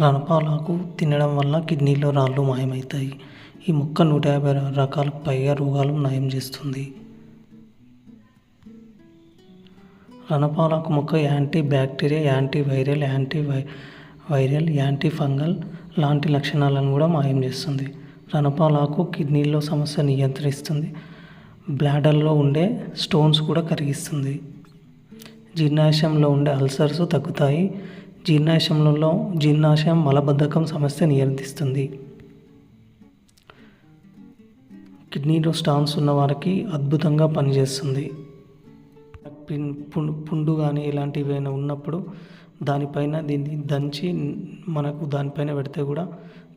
రణపాలకు తినడం వల్ల కిడ్నీలో రాళ్ళు మాయమవుతాయి ఈ మొక్క నూట యాభై రకాల పైగా రోగాలు నయం చేస్తుంది. రణపాలకు మొక్క anti bacteria anti viral anti why viral anti fungal లాంటి లక్షణాలను కూడా మాయం చేస్తుంది. రణపాలాకు కిడ్నీలో సమస్య నియంత్రిస్తుంది. బ్లాడర్లో ఉండే స్టోన్స్ కూడా కరిగిస్తుంది. జీర్ణాశయంలో ఉండే అల్సర్స్ తగ్గుతాయి. జీర్ణాశయంలో జీర్ణాశయం మలబద్ధకం సమస్య నియంత్రిస్తుంది. కిడ్నీలో స్టాన్స్ ఉన్న వారికి అద్భుతంగా పనిచేస్తుంది. పుండు కానీ ఇలాంటివి ఏమైనా ఉన్నప్పుడు దానిపైన దీన్ని దంచి మనకు దానిపైన పెడితే కూడా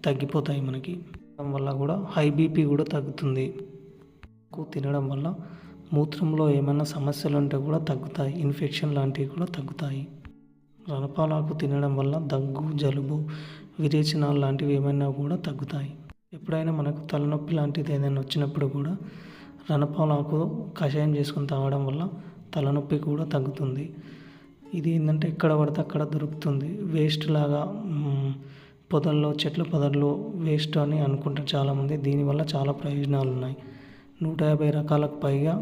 తగ్గిపోతాయి మనకి. దాని వల్ల కూడా హై బీపీ కూడా తగ్గుతుంది. తినడం వల్ల మూత్రంలో ఏమైనా సమస్యలు ఉంటే కూడా తగ్గుతాయి. ఇన్ఫెక్షన్ లాంటివి కూడా తగ్గుతాయి. రణపాలాకు తినడం వల్ల దగ్గు జలుబు విరేచనాలు లాంటివి ఏమైనా కూడా తగ్గుతాయి. ఎప్పుడైనా మనకు తలనొప్పి లాంటిది ఏదైనా వచ్చినప్పుడు కూడా రణపాలాకు కషాయం చేసుకొని తాగడం వల్ల తలనొప్పి కూడా తగ్గుతుంది. ఇది ఏంటంటే ఎక్కడ పడితే అక్కడ దొరుకుతుంది. వేస్ట్ లాగా పొదల్లో చెట్ల పొదల్లో వేస్ట్ అని అనుకుంటారు చాలామంది. దీనివల్ల చాలా ప్రయోజనాలు ఉన్నాయి నూట యాభై రకాలకు పైగా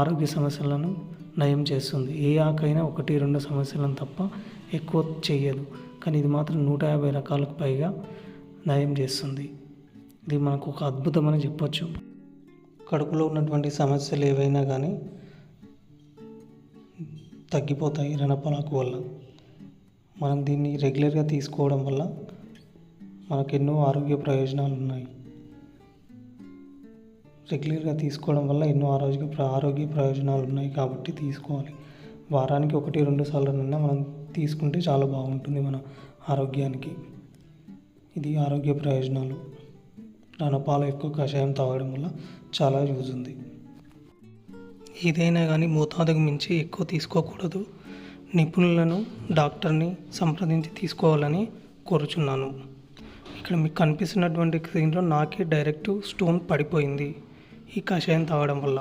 ఆరోగ్య సమస్యలను నయం చేస్తుంది. ఏ ఆకైనా ఒకటి రెండు సమస్యలను తప్ప ఎక్కువ చేయదు కానీ ఇది మాత్రం నూట యాభై రకాలకు పైగా నయం చేస్తుంది. ఇది మనకు ఒక అద్భుతమని చెప్పొచ్చు. కడుపులో ఉన్నటువంటి సమస్యలు ఏవైనా కానీ తగ్గిపోతాయి రణపలాకు వల్ల. మనం దీన్ని రెగ్యులర్గా తీసుకోవడం వల్ల మనకు ఎన్నో ఆరోగ్య ప్రయోజనాలు ఉన్నాయి రెగ్యులర్గా తీసుకోవడం వల్ల ఎన్నో ఆరోగ్య ప్ర- ఆరోగ్య ప్రయోజనాలు ఉన్నాయి కాబట్టి తీసుకోవాలి. వారానికి ఒకటి రెండు సార్లు మనం తీసుకుంటే చాలా బాగుంటుంది మన ఆరోగ్యానికి. ఇది ఆరోగ్య ప్రయోజనాలు. రణపాల ఎక్కువ కషాయం తాగడం వల్ల చాలా యూజ్ ఉంది. ఏదైనా కానీ మోతాదుకు మించి ఎక్కువ తీసుకోకూడదు. నిపుణులను డాక్టర్ని సంప్రదించి తీసుకోవాలని కోరుచున్నాను. ఇక్కడ మీకు కనిపిస్తున్నటువంటి స్క్రీన్లో నాకే డైరెక్ట్ స్టోన్ పడిపోయింది. ఈ కషాయం తాగడం వల్ల.